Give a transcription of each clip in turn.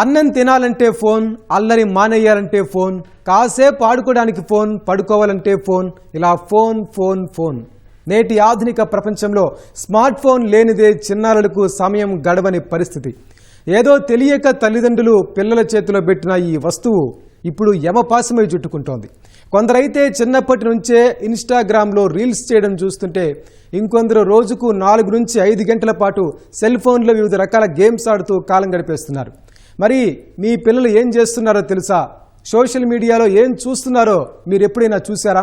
అన్నం తినాలంటే ఫోన్ అల్లరి మానేయాలంటే ఫోన్ కాసేపు ఆడుకోవడానికి ఫోన్ పడుకోవాలంటే ఫోన్ ఇలా ఫోన్ ఫోన్ ఫోన్. నేటి ఆధునిక ప్రపంచంలో స్మార్ట్ ఫోన్ లేనిదే చిన్నారులకు సమయం గడవని పరిస్థితి. ఏదో తెలియక తల్లిదండ్రులు పిల్లల చేతిలో పెట్టిన ఈ వస్తువు ఇప్పుడు యమపాసమై చుట్టుకుంటోంది. కొందరైతే చిన్నప్పటి నుంచే ఇన్స్టాగ్రామ్లో రీల్స్ చేయడం చూస్తుంటే ఇంకొందరు రోజుకు నాలుగు నుంచి ఐదు గంటల పాటు సెల్ ఫోన్లో వివిధ రకాల గేమ్స్ ఆడుతూ కాలం గడిపేస్తున్నారు. మరి మీ పిల్లలు ఏం చేస్తున్నారో తెలుసా? సోషల్ మీడియాలో ఏం చూస్తున్నారో మీరు ఎప్పుడైనా చూసారా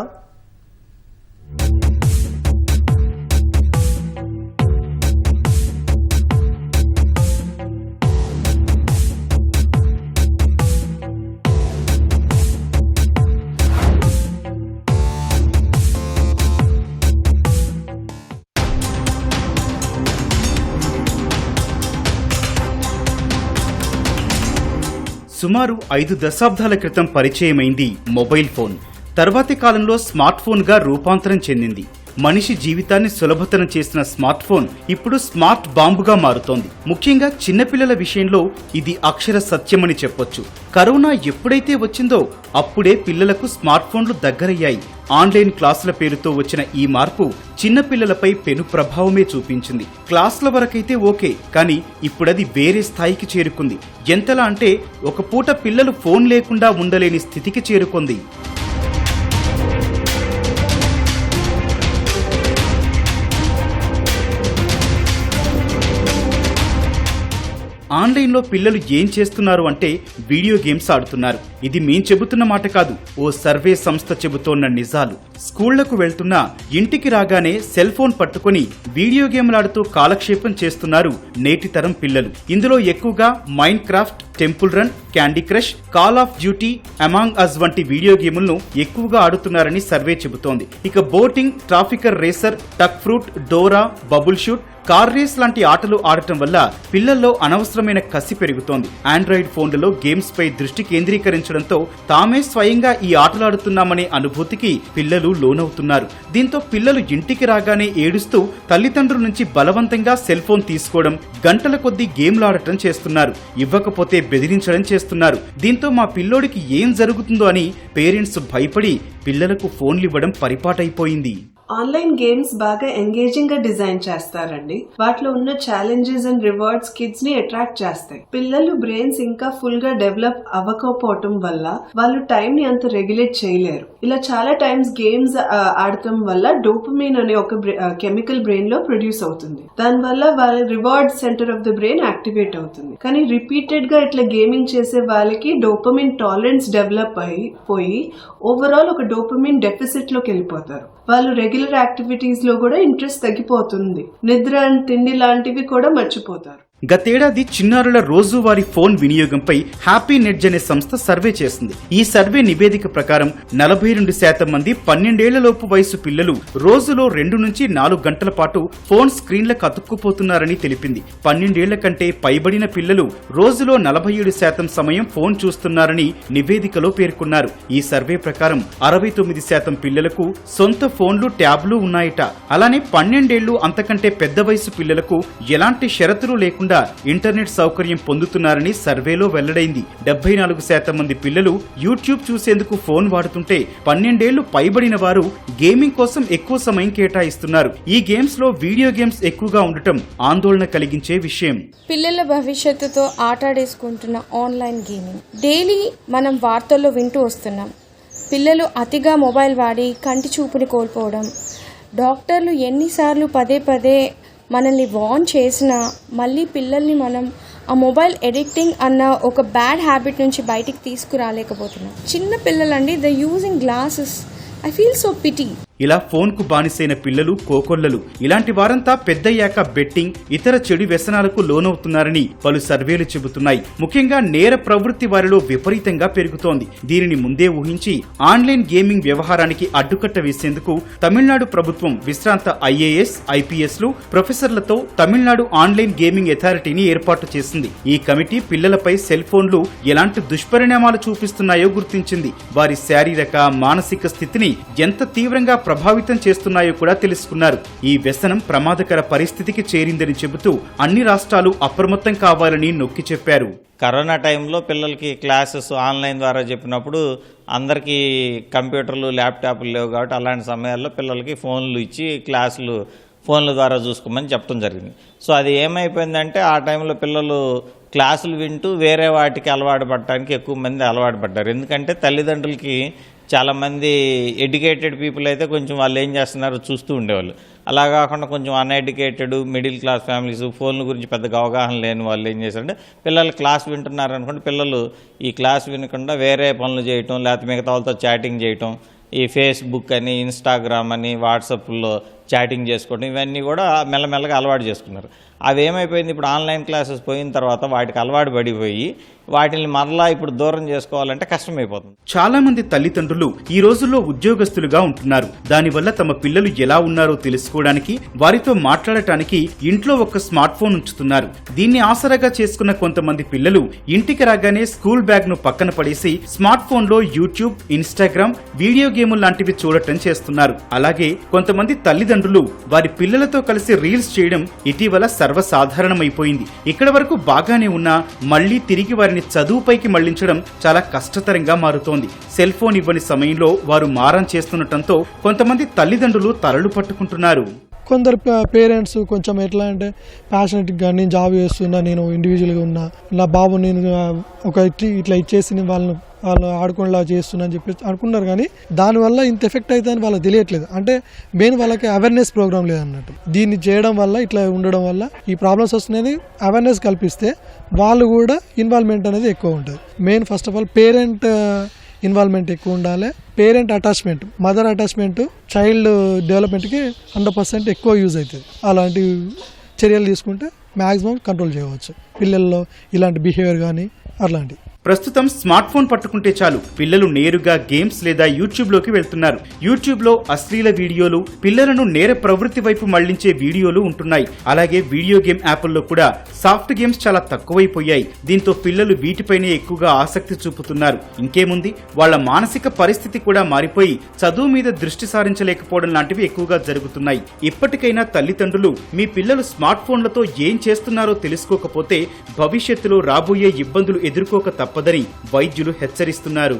సుమారు ఐదు దశాబ్దాల క్రితం పరిచయమైంది మొబైల్ ఫోన్. తర్వాతి కాలంలో స్మార్ట్ ఫోన్గా రూపాంతరం చెందింది. మనిషి జీవితాన్ని సులభతరం చేసిన స్మార్ట్ ఫోన్ ఇప్పుడు స్మార్ట్ బాంబుగా మారుతోంది. ముఖ్యంగా చిన్నపిల్లల విషయంలో ఇది అక్షర సత్యమని చెప్పొచ్చు. కరోనా ఎప్పుడైతే వచ్చిందో అప్పుడే పిల్లలకు స్మార్ట్ ఫోన్లు దగ్గరయ్యాయి. ఆన్లైన్ క్లాసుల పేరుతో వచ్చిన ఈ మార్పు చిన్నపిల్లలపై పెను ప్రభావమే చూపించింది. క్లాసుల వరకైతే ఓకే కానీ ఇప్పుడది వేరే స్థాయికి చేరుకుంది. ఎంతలా అంటే ఒక పూట పిల్లలు ఫోన్ లేకుండా ఉండలేని స్థితికి చేరుకుంది. ఆన్లైన్లో పిల్లలు ఏం చేస్తున్నారు అంటే వీడియో గేమ్స్ ఆడుతున్నారు. ఇది మేం చెబుతున్న మాట కాదు. ఓ సర్వే సంస్థ చెబుతోన్న నిజాలు. స్కూళ్ళకు వెళ్తున్నా ఇంటికి రాగానే సెల్ ఫోన్ పట్టుకుని వీడియో గేమ్లాడుతూ కాలక్షేపం చేస్తున్నారు నేటి తరం పిల్లలు. ఇందులో ఎక్కువగా Minecraft Temple Run Candy Crush Call of Duty Among Us వంటి వీడియో గేములను ఎక్కువగా ఆడుతున్నారని సర్వే చెబుతోంది. ఇక బోటింగ్ ట్రాఫికర్ రేసర్ టక్ fruit Dora bubble shoot car race లాంటి ఆటలు ఆడటం వల్ల పిల్లల్లో అనవసరమైన కసి పెరుగుతోంది. ఆండ్రాయిడ్ ఫోన్లలో గేమ్స్ పై దృష్టి కేంద్రీకరించడంతో తామే స్వయంగా ఈ ఆటలాడుతున్నామనే అనుభూతికి పిల్లలు లోనవుతున్నారు. దీంతో పిల్లలు ఇంటికి రాగానే ఏడుస్తూ తల్లిదండ్రుల నుంచి బలవంతంగా సెల్ ఫోన్ తీసుకోవడం గంటల కొద్దీ గేమ్లాడటం చేస్తున్నారు. ఇవ్వకపోతే బెదిరించడం చేస్తున్నారు. దీంతో మా పిల్లోడికి ఏం జరుగుతుందో అని పేరెంట్స్ భయపడి పిల్లలకు ఫోన్లు ఇవ్వడం పరిపాటైపోయింది. ఆన్లైన్ గేమ్స్ బాగా ఎంగేజింగ్గా డిజైన్ చేస్తారండి. వాటిలో ఉన్న ఛాలెంజెస్ అండ్ రివార్డ్స్ కిడ్స్ని అట్రాక్ట్ చేస్తాయి. పిల్లలు బ్రెయిన్స్ ఇంకా ఫుల్గా డెవలప్ అవ్వకపోవటం వల్ల వాళ్ళు టైం ని అంత రెగ్యులేట్ చేయలేరు. ఇలా చాలా టైమ్స్ గేమ్స్ ఆడటం వల్ల డోపమీన్ అనే ఒక కెమికల్ బ్రెయిన్లో ప్రొడ్యూస్ అవుతుంది. దాని వల్ల వాళ్ళ reward center of the brain activate అవుతుంది. కానీ రిపీటెడ్గా ఇట్లా గేమింగ్ చేసే వాళ్ళకి డోపమిన్ టాలరెన్స్ డెవలప్ అయిపోయి ఓవరాల్ ఒక డోపమిన్ డెఫిసిట్లోకి వెళ్ళిపోతారు. వాళ్ళు రెగ్యులర్ యాక్టివిటీస్లో కూడా ఇంట్రెస్ట్ తగ్గిపోతుంది. నిద్ర తిండి లాంటివి కూడా మర్చిపోతారు. గతేడాది చిన్నారుల రోజువారీ ఫోన్ వినియోగంపై హ్యాపీ నెడ్జ్ అనే సంస్థ సర్వే చేసింది. ఈ సర్వే నివేదిక ప్రకారం నలభై రెండు శాతం మంది పన్నెండేళ్ళలోపు వయసు పిల్లలు రోజులో రెండు నుంచి నాలుగు గంటల పాటు ఫోన్ స్క్రీన్లకు అతుక్కుపోతున్నారని తెలిపింది. పన్నెండేళ్ళ కంటే పైబడిన పిల్లలు రోజులో నలభై ఏడు శాతం సమయం ఫోన్ చూస్తున్నారని నివేదికలో పేర్కొన్నారు. ఈ సర్వే ప్రకారం అరవై తొమ్మిది శాతం పిల్లలకు సొంత ఫోన్లు ట్యాబ్లు ఉన్నాయట. అలానే పన్నెండేళ్ళు అంతకంటే పెద్ద వయసు పిల్లలకు ఎలాంటి షరతులు లేకుండా ఇంటర్నెట్ సౌకర్యం పొందుతున్నారని సర్వేలో వెల్లడైంది. డెబ్బై నాలుగు శాతం మంది పిల్లలు యూట్యూబ్ చూసేందుకు ఫోన్ వాడుతుంటే పన్నెండేళ్ళు పైబడిన వారు గేమింగ్ కోసం ఎక్కువ సమయం కేటాయిస్తున్నారు. ఈ గేమ్స్లో వీడియో గేమ్స్ ఎక్కువగా ఉండటం ఆందోళన కలిగించే విషయం. పిల్లల భవిష్యత్తుతో ఆటాడేసుకుంటున్న ఆన్లైన్ గేమింగ్. డైలీ మనం వార్తల్లో వింటూ వస్తున్నాం. పిల్లలు అతిగా మొబైల్ వాడి కంటి చూపుని కోల్పోవడం. డాక్టర్లు ఎన్నిసార్లు పదే పదే మనల్ని వార్న్ చేసినా మళ్ళీ పిల్లల్ని మనం ఆ మొబైల్ ఎడిక్టింగ్ అన్న ఒక బ్యాడ్ హ్యాబిట్ నుంచి బయటికి తీసుకురాలేకపోతున్నాం. చిన్న పిల్లలండి the using glasses I feel so pity ఇలా ఫోన్కు బానిసైన పిల్లలు కోకొల్లలు ఇలాంటి వారంతా పెద్దయ్యాక బెట్టింగ్ ఇతర చెడు వ్యసనాలకు లోనవుతున్నారని పలు సర్వేలు చెబుతున్నాయి. ముఖ్యంగా నేర ప్రవృత్తి వారిలో విపరీతంగా పెరుగుతోంది. దీనిని ముందే ఊహించి ఆన్లైన్ గేమింగ్ వ్యవహారానికి అడ్డుకట్ట వేసేందుకు తమిళనాడు ప్రభుత్వం విశ్రాంత ఐఏఎస్ ఐపీఎస్లు ప్రొఫెసర్లతో తమిళనాడు ఆన్లైన్ గేమింగ్ అథారిటీని ఏర్పాటు చేసింది. ఈ కమిటీ పిల్లలపై సెల్ ఫోన్లు ఎలాంటి దుష్పరిణామాలు చూపిస్తున్నాయో గుర్తించింది. వారి శారీరక మానసిక స్థితిని ఎంత తీవ్రంగా ప్రభావితం చేస్తున్నాయో కూడా తెలుసుకున్నారు. ఈ వ్యసనం ప్రమాదకర పరిస్థితికి చేరిందని చెబుతూ అన్ని రాష్ట్రాలు అప్రమత్తం కావాలని నొక్కి చెప్పారు. కరోనా టైంలో పిల్లలకి క్లాసెస్ ఆన్లైన్ ద్వారా చెప్పినప్పుడు అందరికీ కంప్యూటర్లు ల్యాప్టాప్లు లేవు కాబట్టి అలాంటి సమయాల్లో పిల్లలకి ఫోన్లు ఇచ్చి క్లాసులు ఫోన్ల ద్వారా చూసుకోమని చెప్పడం జరిగింది. సో అది ఏమైపోయిందంటే ఆ టైంలో పిల్లలు క్లాసులు వింటూ వేరే వాటికి అలవాటు పడటానికి ఎక్కువ మంది అలవాటు పడ్డారు. ఎందుకంటే తల్లిదండ్రులకి చాలామంది ఎడ్యుకేటెడ్ పీపుల్ అయితే కొంచెం వాళ్ళు ఏం చేస్తున్నారో చూస్తూ ఉండేవాళ్ళు. అలా కాకుండా కొంచెం అన్ఎడ్యుకేటెడ్ మిడిల్ క్లాస్ ఫ్యామిలీస్ ఫోన్ల గురించి పెద్దగా అవగాహన లేని వాళ్ళు ఏం చేశారంటే పిల్లలు క్లాస్ వింటున్నారు అనుకుంటే పిల్లలు ఈ క్లాస్ వినకుండా వేరే పనులు చేయటం లేకపోతే మిగతా వాళ్ళతో చాటింగ్ చేయటం ఈ ఫేస్బుక్ అని ఇన్స్టాగ్రామ్ అని వాట్సాప్లో చాటింగ్ చేసుకోవడం ఇవన్నీ కూడా మెల్లమెల్లగా అలవాటు చేసుకున్నారు. అవి ఏమైపోయింది ఇప్పుడు ఆన్లైన్ క్లాసెస్ పోయిన తర్వాత వాటికి అలవాటు పడిపోయి వాటిని మరలా ఇప్పుడు దూరం చేసుకోవాలంటే కష్టమైపోతుంది. చాలా మంది తల్లిదండ్రులు ఈ రోజుల్లో ఉద్యోగస్తులుగా ఉంటున్నారు. దానివల్ల తమ పిల్లలు ఎలా ఉన్నారో తెలుసుకోవడానికి వారితో మాట్లాడటానికి ఇంట్లో ఒక స్మార్ట్ ఫోన్ ఉంచుతున్నారు. దీన్ని ఆసరాగా చేసుకున్న కొంతమంది పిల్లలు ఇంటికి రాగానే స్కూల్ బ్యాగ్ను పక్కన పడేసి స్మార్ట్ ఫోన్లో యూట్యూబ్ ఇన్స్టాగ్రామ్ వీడియో గేములు లాంటివి చూడటం చేస్తున్నారు. అలాగే కొంతమంది తల్లిదండ్రులు వారి పిల్లలతో కలిసి రీల్స్ చేయడం ఇటీవల సర్వసాధారణమైపోయింది. ఇక్కడ వరకు బాగానే ఉన్నా మళ్ళీ తిరిగి వారిని చదువుపైకి మళ్ళించడం చాలా కష్టతరంగా మారుతోంది. సెల్ ఫోన్ ఇవ్వని సమయంలో వారు మారం చేస్తుండటంతో కొంతమంది తల్లిదండ్రులు తలలు పట్టుకుంటున్నారు. కొందరు పేరెంట్స్ కొంచెం ఎట్లా అంటే ప్యాషనెట్గా నేను జాబ్ చేస్తున్నా నేను ఇండివిజువల్గా ఉన్నా నా బాబు నేను ఒక ఇట్లా ఇట్లా ఇచ్చేసి నేను వాళ్ళని వాళ్ళు ఆడుకునేలా చేస్తున్నా అని చెప్పేసి అనుకున్నారు కానీ దానివల్ల ఇంత ఎఫెక్ట్ అవుతుందని వాళ్ళకి తెలియట్లేదు. అంటే మెయిన్ వాళ్ళకి అవేర్నెస్ ప్రోగ్రామ్ లేదన్నట్టు. దీన్ని చేయడం వల్ల ఇట్లా ఉండడం వల్ల ఈ ప్రాబ్లమ్స్ వస్తున్నది అవేర్నెస్ కల్పిస్తే వాళ్ళు కూడా ఇన్వాల్వ్మెంట్ అనేది ఎక్కువ ఉంటుంది. Main first of all parent involvement ఎక్కువ ఉండాలి. Parent attachment mother attachment child డెవలప్మెంట్కి హండ్రెడ్ పర్సెంట్ ఎక్కువ యూజ్ అవుతుంది. అలాంటి చర్యలు తీసుకుంటే మ్యాక్సిమం కంట్రోల్ చేయవచ్చు. పిల్లల్లో ఇలాంటి బిహేవియర్ కానీ అట్లాంటివి. ప్రస్తుతం స్మార్ట్ ఫోన్ పట్టుకుంటే చాలు. పిల్లలు నేరుగా గేమ్స్ లేదా యూట్యూబ్లోకి వెళ్తున్నారు. యూట్యూబ్లో అశ్లీల వీడియోలు పిల్లలను నేర ప్రవృత్తి వైపు మళ్ళించే వీడియోలు ఉంటున్నాయి. అలాగే వీడియో గేమ్ యాప్ల్లో కూడా సాఫ్ట్ గేమ్స్ చాలా తక్కువైపోయాయి. దీంతో పిల్లలు వీటిపైనే ఎక్కువగా ఆసక్తి చూపుతున్నారు. ఇంకేముంది? వాళ్ళ మానసిక పరిస్థితి కూడా మారిపోయి చదువు మీద దృష్టి సారించలేకపోవడం లాంటివి ఎక్కువగా జరుగుతున్నాయి. ఇప్పటికైనా తల్లిదండ్రులు మీ పిల్లలు స్మార్ట్ ఫోన్లతో ఏం చేస్తున్నారో తెలుసుకోకపోతే భవిష్యత్తులో రాబోయే ఇబ్బందులు ఎదుర్కోక తప్పదని వైద్యులు హెచ్చరిస్తున్నారు.